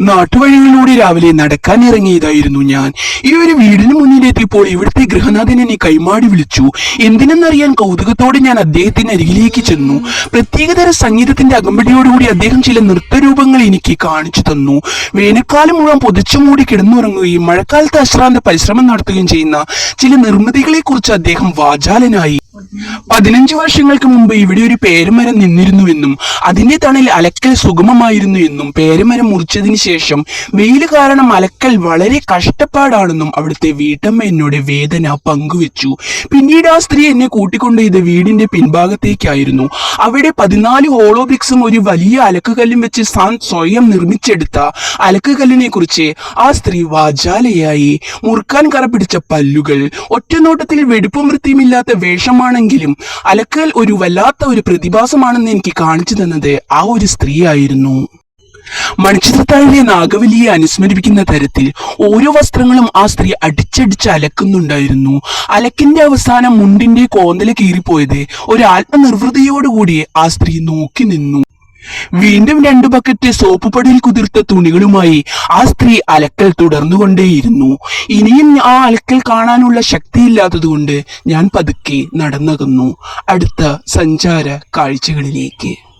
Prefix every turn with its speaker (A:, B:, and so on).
A: നാട്ടുവഴികളിലൂടെ രാവിലെ നടക്കാൻ ഇറങ്ങിയതായിരുന്നു ഞാൻ. ഈ ഒരു വീടിന് മുന്നിലെത്തിയപ്പോൾ ഇവിടുത്തെ ഗൃഹനാഥൻ എന്നെ കൈമാടി വിളിച്ചു. എന്തിനെന്നറിയാൻ കൗതുകത്തോടെ ഞാൻ അദ്ദേഹത്തിന്റെ അരികിലേക്ക് ചെന്നു. പ്രത്യേകതര സംഗീതത്തിന്റെ അകമ്പടിയോടുകൂടി അദ്ദേഹം ചില നൃത്തരൂപങ്ങൾ എനിക്ക് കാണിച്ചു തന്നു. വേനൽക്കാലം മുഴുവൻ പൊതിച്ചു മൂടി കിടന്നുറങ്ങുകയും മഴക്കാലത്ത് അശ്രാന്ത പരിശ്രമം നടത്തുകയും ചെയ്യുന്ന ചില നിർമ്മിതികളെ കുറിച്ച് അദ്ദേഹം വാചാലനായി. പതിനഞ്ച് വർഷങ്ങൾക്ക് മുമ്പ് ഇവിടെ ഒരു പേരുമരം നിന്നിരുന്നുവെന്നും അതിന്റെ തണൽ അലക്കൽ സുഗമമായിരുന്നു എന്നും പേരുമരം മുറിച്ചതിന് ശേഷം വെയിൽ കാരണം അലക്കൽ വളരെ കഷ്ടപ്പാടാണെന്നും അവിടുത്തെ വീട്ടമ്മ എന്നോട് വേദന പങ്കുവെച്ചു. പിന്നീട് ആ സ്ത്രീ എന്നെ കൂട്ടിക്കൊണ്ട് ഇത് വീടിന്റെ പിൻഭാഗത്തേക്കായിരുന്നു. അവിടെ പതിനാല് ഹോളോബിക്സും ഒരു വലിയ അലക്കുകല്ലും വെച്ച് സാൻ സ്വയം നിർമ്മിച്ചെടുത്ത അലക്കുകല്ലിനെ കുറിച്ച് ആ സ്ത്രീ വാചാലയായി. മുറുക്കാൻ കറ പിടിച്ച പല്ലുകൾ ഒറ്റനോട്ടത്തിൽ വെടുപ്പും വൃത്തിയുമില്ലാത്ത വേഷമാണെങ്കിലും അലക്കൽ ഒരു വല്ലാത്ത ഒരു പ്രതിഭാസമാണെന്ന് എനിക്ക് കാണിച്ചു തന്നത് ആ ഒരു സ്ത്രീയായിരുന്നു. മണിച്ചിത്രത്താഴിലെ നാഗവലിയെ അനുസ്മരിപ്പിക്കുന്ന തരത്തിൽ ഓരോ വസ്ത്രങ്ങളും ആ സ്ത്രീ അടിച്ചടിച്ച് അലക്കുന്നുണ്ടായിരുന്നു. അലക്കിന്റെ അവസാനം മുണ്ടിന്റെ കോന്തല കീറിപ്പോയത് ഒരു ആത്മനിർവൃതിയോടുകൂടി ആ സ്ത്രീ നോക്കി നിന്നു. വീണ്ടും രണ്ടു ബക്കറ്റ് സോപ്പ് പടിയിൽ കുതിർത്ത തുണികളുമായി ആ സ്ത്രീ അലക്കൽ തുടർന്നുകൊണ്ടേയിരുന്നു. ഇനിയും ആ അലക്കൽ കാണാനുള്ള ശക്തിയില്ലാത്തതുകൊണ്ട് ഞാൻ പതുക്കെ നടന്നകന്നു. അടുത്ത സഞ്ചാര കാഴ്ചകളിലേക്ക്.